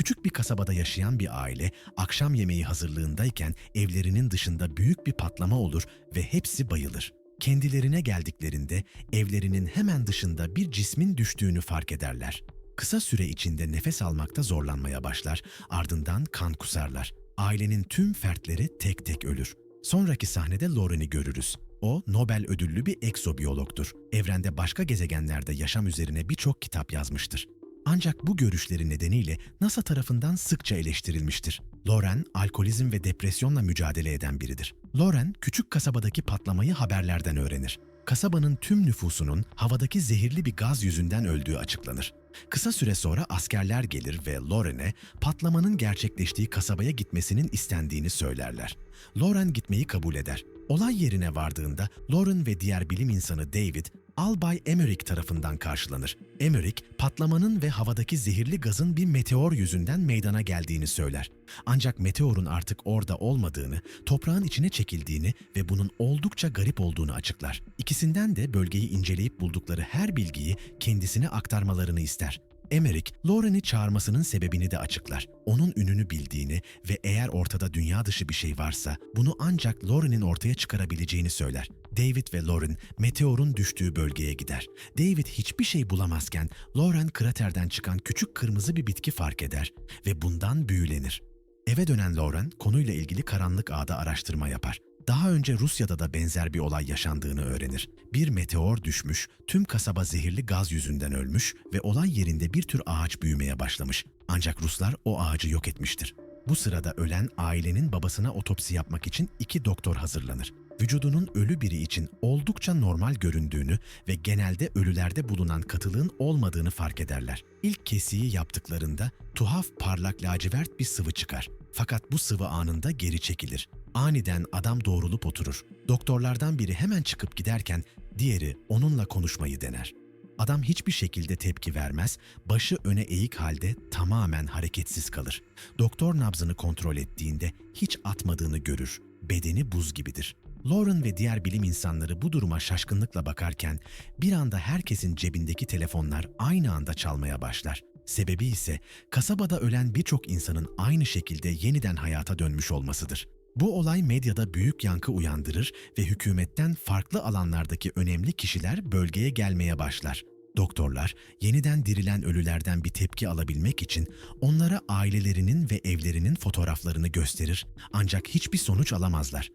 Küçük bir kasabada yaşayan bir aile akşam yemeği hazırlığındayken evlerinin dışında büyük bir patlama olur ve hepsi bayılır. Kendilerine geldiklerinde evlerinin hemen dışında bir cismin düştüğünü fark ederler. Kısa süre içinde nefes almakta zorlanmaya başlar, ardından kan kusarlar. Ailenin tüm fertleri tek tek ölür. Sonraki sahnede Lauren'i görürüz. O, Nobel ödüllü bir eksobiyologtur. Evrende başka gezegenlerde yaşam üzerine birçok kitap yazmıştır. Ancak bu görüşleri nedeniyle NASA tarafından sıkça eleştirilmiştir. Lauren, alkolizm ve depresyonla mücadele eden biridir. Lauren, küçük kasabadaki patlamayı haberlerden öğrenir. Kasabanın tüm nüfusunun havadaki zehirli bir gaz yüzünden öldüğü açıklanır. Kısa süre sonra askerler gelir ve Lauren'e patlamanın gerçekleştiği kasabaya gitmesinin istendiğini söylerler. Lauren gitmeyi kabul eder. Olay yerine vardığında Lauren ve diğer bilim insanı David, Albay Emmerich tarafından karşılanır. Emmerich, patlamanın ve havadaki zehirli gazın bir meteor yüzünden meydana geldiğini söyler. Ancak meteorun artık orada olmadığını, toprağın içine çekildiğini ve bunun oldukça garip olduğunu açıklar. İkisinden de bölgeyi inceleyip buldukları her bilgiyi kendisine aktarmalarını ister. Emmerich, Lauren'i çağırmasının sebebini de açıklar. Onun ününü bildiğini ve eğer ortada dünya dışı bir şey varsa bunu ancak Lauren'in ortaya çıkarabileceğini söyler. David ve Lauren meteorun düştüğü bölgeye gider. David hiçbir şey bulamazken Lauren kraterden çıkan küçük kırmızı bir bitki fark eder ve bundan büyülenir. Eve dönen Lauren konuyla ilgili karanlık ağda araştırma yapar. Daha önce Rusya'da da benzer bir olay yaşandığını öğrenir. Bir meteor düşmüş, tüm kasaba zehirli gaz yüzünden ölmüş ve olay yerinde bir tür ağaç büyümeye başlamış. Ancak Ruslar o ağacı yok etmiştir. Bu sırada ölen ailenin babasına otopsi yapmak için iki doktor hazırlanır. Vücudunun ölü biri için oldukça normal göründüğünü ve genelde ölülerde bulunan katılığın olmadığını fark ederler. İlk kesiyi yaptıklarında tuhaf parlak lacivert bir sıvı çıkar. Fakat bu sıvı anında geri çekilir. Aniden adam doğrulup oturur. Doktorlardan biri hemen çıkıp giderken diğeri onunla konuşmayı dener. Adam hiçbir şekilde tepki vermez, başı öne eğik halde tamamen hareketsiz kalır. Doktor nabzını kontrol ettiğinde hiç atmadığını görür. Bedeni buz gibidir. Lauren ve diğer bilim insanları bu duruma şaşkınlıkla bakarken bir anda herkesin cebindeki telefonlar aynı anda çalmaya başlar. Sebebi ise kasabada ölen birçok insanın aynı şekilde yeniden hayata dönmüş olmasıdır. Bu olay medyada büyük yankı uyandırır ve hükümetten farklı alanlardaki önemli kişiler bölgeye gelmeye başlar. Doktorlar yeniden dirilen ölülerden bir tepki alabilmek için onlara ailelerinin ve evlerinin fotoğraflarını gösterir ancak hiçbir sonuç alamazlar.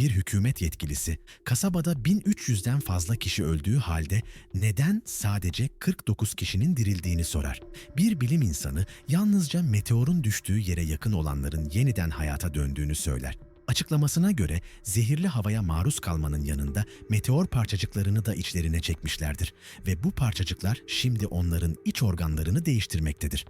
Bir hükümet yetkilisi kasabada 1300'den fazla kişi öldüğü halde neden sadece 49 kişinin dirildiğini sorar. Bir bilim insanı yalnızca meteorun düştüğü yere yakın olanların yeniden hayata döndüğünü söyler. Açıklamasına göre zehirli havaya maruz kalmanın yanında meteor parçacıklarını da içlerine çekmişlerdir ve bu parçacıklar şimdi onların iç organlarını değiştirmektedir.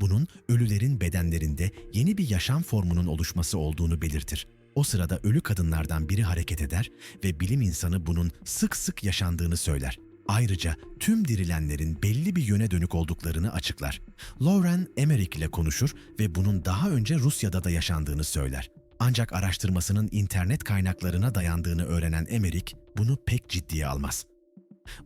Bunun ölülerin bedenlerinde yeni bir yaşam formunun oluşması olduğunu belirtir. O sırada ölü kadınlardan biri hareket eder ve bilim insanı bunun sık sık yaşandığını söyler. Ayrıca tüm dirilenlerin belli bir yöne dönük olduklarını açıklar. Lauren Emmerich ile konuşur ve bunun daha önce Rusya'da da yaşandığını söyler. Ancak araştırmasının internet kaynaklarına dayandığını öğrenen Emmerich bunu pek ciddiye almaz.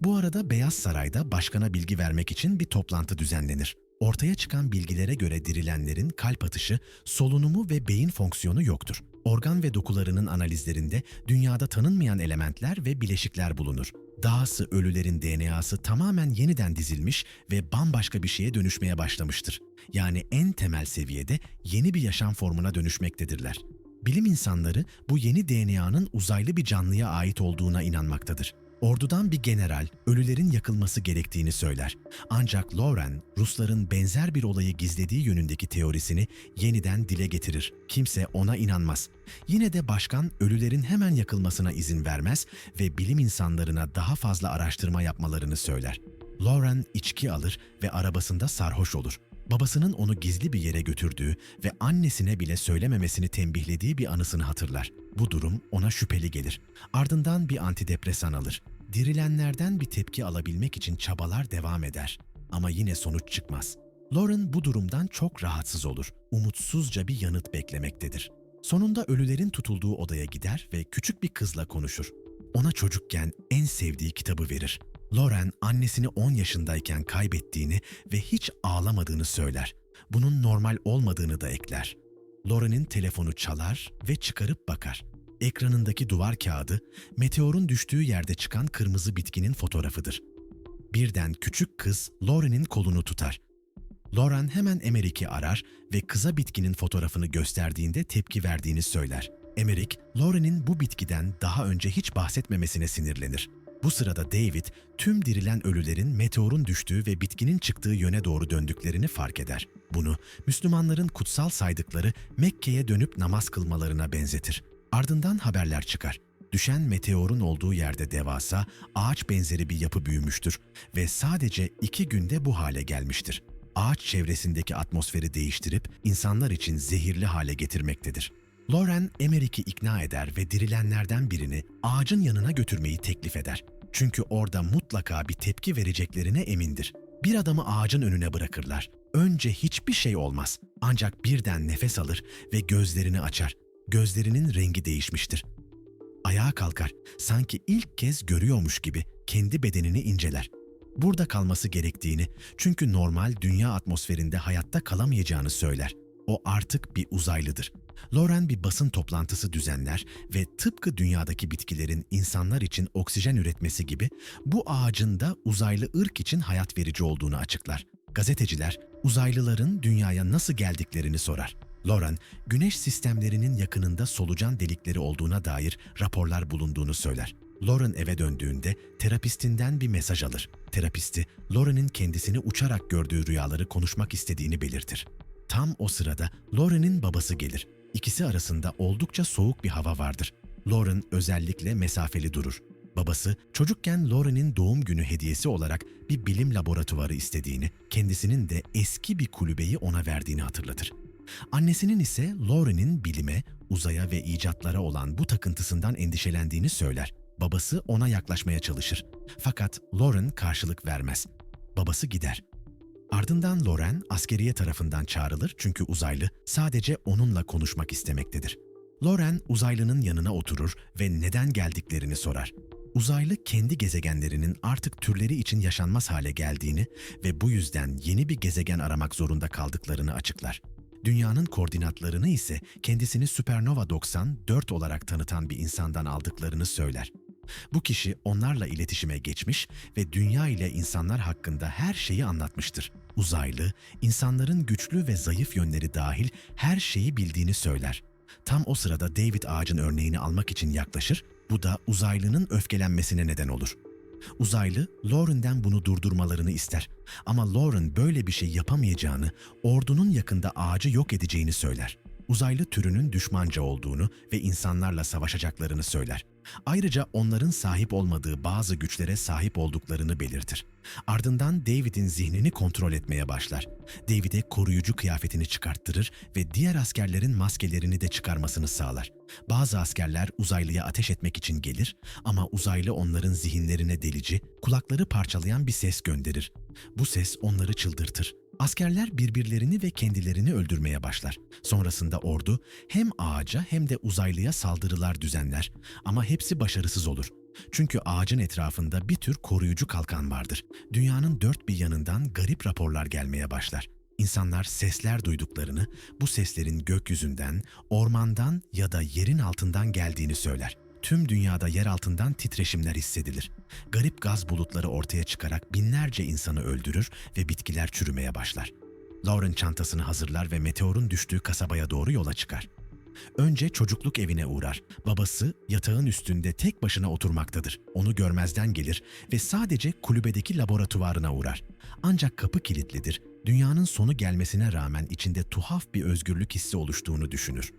Bu arada Beyaz Saray'da başkana bilgi vermek için bir toplantı düzenlenir. Ortaya çıkan bilgilere göre dirilenlerin kalp atışı, solunumu ve beyin fonksiyonu yoktur. Organ ve dokularının analizlerinde dünyada tanınmayan elementler ve bileşikler bulunur. Dahası ölülerin DNA'sı tamamen yeniden dizilmiş ve bambaşka bir şeye dönüşmeye başlamıştır. Yani en temel seviyede yeni bir yaşam formuna dönüşmektedirler. Bilim insanları bu yeni DNA'nın uzaylı bir canlıya ait olduğuna inanmaktadır. Ordudan bir general ölülerin yakılması gerektiğini söyler. Ancak Lauren, Rusların benzer bir olayı gizlediği yönündeki teorisini yeniden dile getirir. Kimse ona inanmaz. Yine de başkan ölülerin hemen yakılmasına izin vermez ve bilim insanlarına daha fazla araştırma yapmalarını söyler. Lauren içki alır ve arabasında sarhoş olur. Babasının onu gizli bir yere götürdüğü ve annesine bile söylememesini tembihlediği bir anısını hatırlar. Bu durum ona şüpheli gelir. Ardından bir antidepresan alır. Dirilenlerden bir tepki alabilmek için çabalar devam eder. Ama yine sonuç çıkmaz. Lauren bu durumdan çok rahatsız olur. Umutsuzca bir yanıt beklemektedir. Sonunda ölülerin tutulduğu odaya gider ve küçük bir kızla konuşur. Ona çocukken en sevdiği kitabı verir. Lauren annesini 10 yaşındayken kaybettiğini ve hiç ağlamadığını söyler. Bunun normal olmadığını da ekler. Lauren'in telefonu çalar ve çıkarıp bakar. Ekranındaki duvar kağıdı, meteorun düştüğü yerde çıkan kırmızı bitkinin fotoğrafıdır. Birden küçük kız Lauren'in kolunu tutar. Lauren hemen Emeric'i arar ve kıza bitkinin fotoğrafını gösterdiğinde tepki verdiğini söyler. Emerick, Lauren'in bu bitkiden daha önce hiç bahsetmemesine sinirlenir. Bu sırada David, tüm dirilen ölülerin meteorun düştüğü ve bitkinin çıktığı yöne doğru döndüklerini fark eder. Bunu Müslümanların kutsal saydıkları Mekke'ye dönüp namaz kılmalarına benzetir. Ardından haberler çıkar. Düşen meteorun olduğu yerde devasa, ağaç benzeri bir yapı büyümüştür ve sadece iki günde bu hale gelmiştir. Ağaç çevresindeki atmosferi değiştirip insanlar için zehirli hale getirmektedir. Lauren, Emerick'i ikna eder ve dirilenlerden birini ağacın yanına götürmeyi teklif eder. Çünkü orada mutlaka bir tepki vereceklerine emindir. Bir adamı ağacın önüne bırakırlar. Önce hiçbir şey olmaz. Ancak birden nefes alır ve gözlerini açar. Gözlerinin rengi değişmiştir. Ayağa kalkar, sanki ilk kez görüyormuş gibi kendi bedenini inceler. Burada kalması gerektiğini, çünkü normal dünya atmosferinde hayatta kalamayacağını söyler. O artık bir uzaylıdır. Lauren bir basın toplantısı düzenler ve tıpkı dünyadaki bitkilerin insanlar için oksijen üretmesi gibi bu ağacın da uzaylı ırk için hayat verici olduğunu açıklar. Gazeteciler uzaylıların dünyaya nasıl geldiklerini sorar. Lauren, güneş sistemlerinin yakınında solucan delikleri olduğuna dair raporlar bulunduğunu söyler. Lauren eve döndüğünde terapistinden bir mesaj alır. Terapisti, Lauren'in kendisini uçarak gördüğü rüyaları konuşmak istediğini belirtir. Tam o sırada Lauren'in babası gelir. İkisi arasında oldukça soğuk bir hava vardır. Lauren özellikle mesafeli durur. Babası çocukken Lauren'in doğum günü hediyesi olarak bir bilim laboratuvarı istediğini, kendisinin de eski bir kulübeyi ona verdiğini hatırlatır. Annesinin ise Lauren'in bilime, uzaya ve icatlara olan bu takıntısından endişelendiğini söyler. Babası ona yaklaşmaya çalışır. Fakat Lauren karşılık vermez. Babası gider. Ardından Lauren askeriye tarafından çağrılır çünkü uzaylı sadece onunla konuşmak istemektedir. Lauren uzaylının yanına oturur ve neden geldiklerini sorar. Uzaylı kendi gezegenlerinin artık türleri için yaşanmaz hale geldiğini ve bu yüzden yeni bir gezegen aramak zorunda kaldıklarını açıklar. Dünyanın koordinatlarını ise kendisini Supernova 94 olarak tanıtan bir insandan aldıklarını söyler. Bu kişi onlarla iletişime geçmiş ve dünya ile insanlar hakkında her şeyi anlatmıştır. Uzaylı, insanların güçlü ve zayıf yönleri dahil her şeyi bildiğini söyler. Tam o sırada David ağacın örneğini almak için yaklaşır, bu da uzaylının öfkelenmesine neden olur. Uzaylı, Lauren'den bunu durdurmalarını ister. Ama Lauren böyle bir şey yapamayacağını, ordunun yakında ağacı yok edeceğini söyler. Uzaylı türünün düşmanca olduğunu ve insanlarla savaşacaklarını söyler. Ayrıca onların sahip olmadığı bazı güçlere sahip olduklarını belirtir. Ardından David'in zihnini kontrol etmeye başlar. David'e koruyucu kıyafetini çıkarttırır ve diğer askerlerin maskelerini de çıkarmasını sağlar. Bazı askerler uzaylıya ateş etmek için gelir ama uzaylı onların zihinlerine delici, kulakları parçalayan bir ses gönderir. Bu ses onları çıldırtır. Askerler birbirlerini ve kendilerini öldürmeye başlar. Sonrasında ordu hem ağaca hem de uzaylıya saldırılar düzenler ama hepsi başarısız olur. Çünkü ağacın etrafında bir tür koruyucu kalkan vardır. Dünyanın dört bir yanından garip raporlar gelmeye başlar. İnsanlar sesler duyduklarını, bu seslerin gökyüzünden, ormandan ya da yerin altından geldiğini söyler. Tüm dünyada yer altından titreşimler hissedilir. Garip gaz bulutları ortaya çıkarak binlerce insanı öldürür ve bitkiler çürümeye başlar. Lauren çantasını hazırlar ve meteorun düştüğü kasabaya doğru yola çıkar. Önce çocukluk evine uğrar. Babası yatağın üstünde tek başına oturmaktadır. Onu görmezden gelir ve sadece kulübedeki laboratuvarına uğrar. Ancak kapı kilitlidir. Dünyanın sonu gelmesine rağmen içinde tuhaf bir özgürlük hissi oluştuğunu düşünür.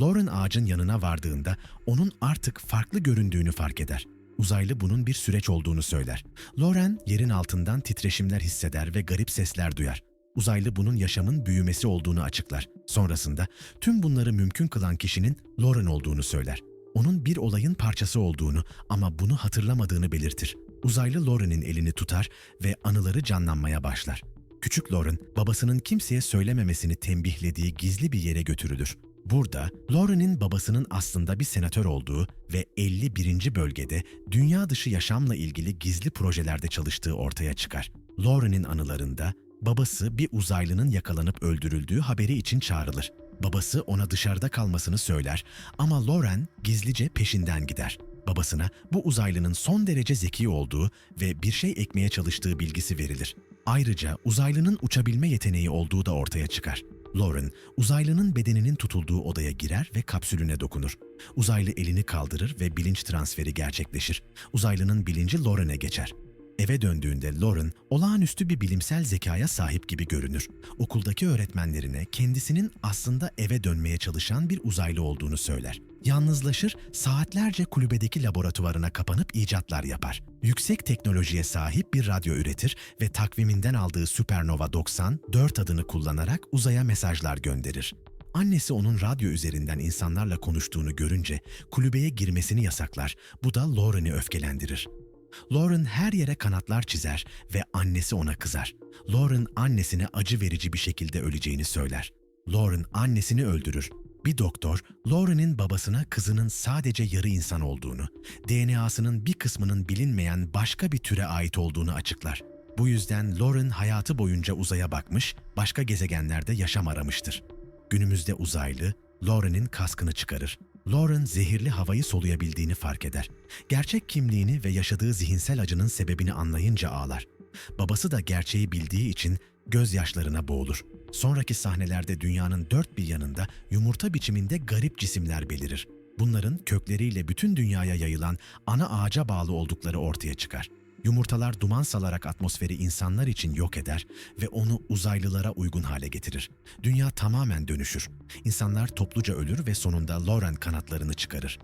Lauren ağacın yanına vardığında onun artık farklı göründüğünü fark eder. Uzaylı bunun bir süreç olduğunu söyler. Lauren yerin altından titreşimler hisseder ve garip sesler duyar. Uzaylı bunun yaşamın büyümesi olduğunu açıklar. Sonrasında tüm bunları mümkün kılan kişinin Lauren olduğunu söyler. Onun bir olayın parçası olduğunu ama bunu hatırlamadığını belirtir. Uzaylı Lauren'in elini tutar ve anıları canlanmaya başlar. Küçük Lauren, babasının kimseye söylememesini tembihlediği gizli bir yere götürülür. Burada Lauren'in babasının aslında bir senatör olduğu ve 51. bölgede dünya dışı yaşamla ilgili gizli projelerde çalıştığı ortaya çıkar. Lauren'in anılarında babası bir uzaylının yakalanıp öldürüldüğü haberi için çağrılır. Babası ona dışarıda kalmasını söyler ama Lauren gizlice peşinden gider. Babasına bu uzaylının son derece zeki olduğu ve bir şey ekmeye çalıştığı bilgisi verilir. Ayrıca uzaylının uçabilme yeteneği olduğu da ortaya çıkar. Lauren, uzaylının bedeninin tutulduğu odaya girer ve kapsülüne dokunur. Uzaylı elini kaldırır ve bilinç transferi gerçekleşir. Uzaylının bilinci Lauren'e geçer. Eve döndüğünde Lauren, olağanüstü bir bilimsel zekaya sahip gibi görünür. Okuldaki öğretmenlerine kendisinin aslında eve dönmeye çalışan bir uzaylı olduğunu söyler. Yalnızlaşır, saatlerce kulübedeki laboratuvarına kapanıp icatlar yapar. Yüksek teknolojiye sahip bir radyo üretir ve takviminden aldığı Supernova 90, 4 adını kullanarak uzaya mesajlar gönderir. Annesi onun radyo üzerinden insanlarla konuştuğunu görünce kulübeye girmesini yasaklar. Bu da Lauren'i öfkelendirir. Lauren her yere kanatlar çizer ve annesi ona kızar. Lauren annesine acı verici bir şekilde öleceğini söyler. Lauren annesini öldürür. Bir doktor, Lauren'in babasına kızının sadece yarı insan olduğunu, DNA'sının bir kısmının bilinmeyen başka bir türe ait olduğunu açıklar. Bu yüzden Lauren hayatı boyunca uzaya bakmış, başka gezegenlerde yaşam aramıştır. Günümüzde uzaylı, Lauren'in kaskını çıkarır. Lauren zehirli havayı soluyabildiğini fark eder. Gerçek kimliğini ve yaşadığı zihinsel acının sebebini anlayınca ağlar. Babası da gerçeği bildiği için gözyaşlarına boğulur. Sonraki sahnelerde dünyanın dört bir yanında yumurta biçiminde garip cisimler belirir. Bunların kökleriyle bütün dünyaya yayılan ana ağaca bağlı oldukları ortaya çıkar. Yumurtalar duman salarak atmosferi insanlar için yok eder ve onu uzaylılara uygun hale getirir. Dünya tamamen dönüşür. İnsanlar topluca ölür ve sonunda Lauren kanatlarını çıkarır.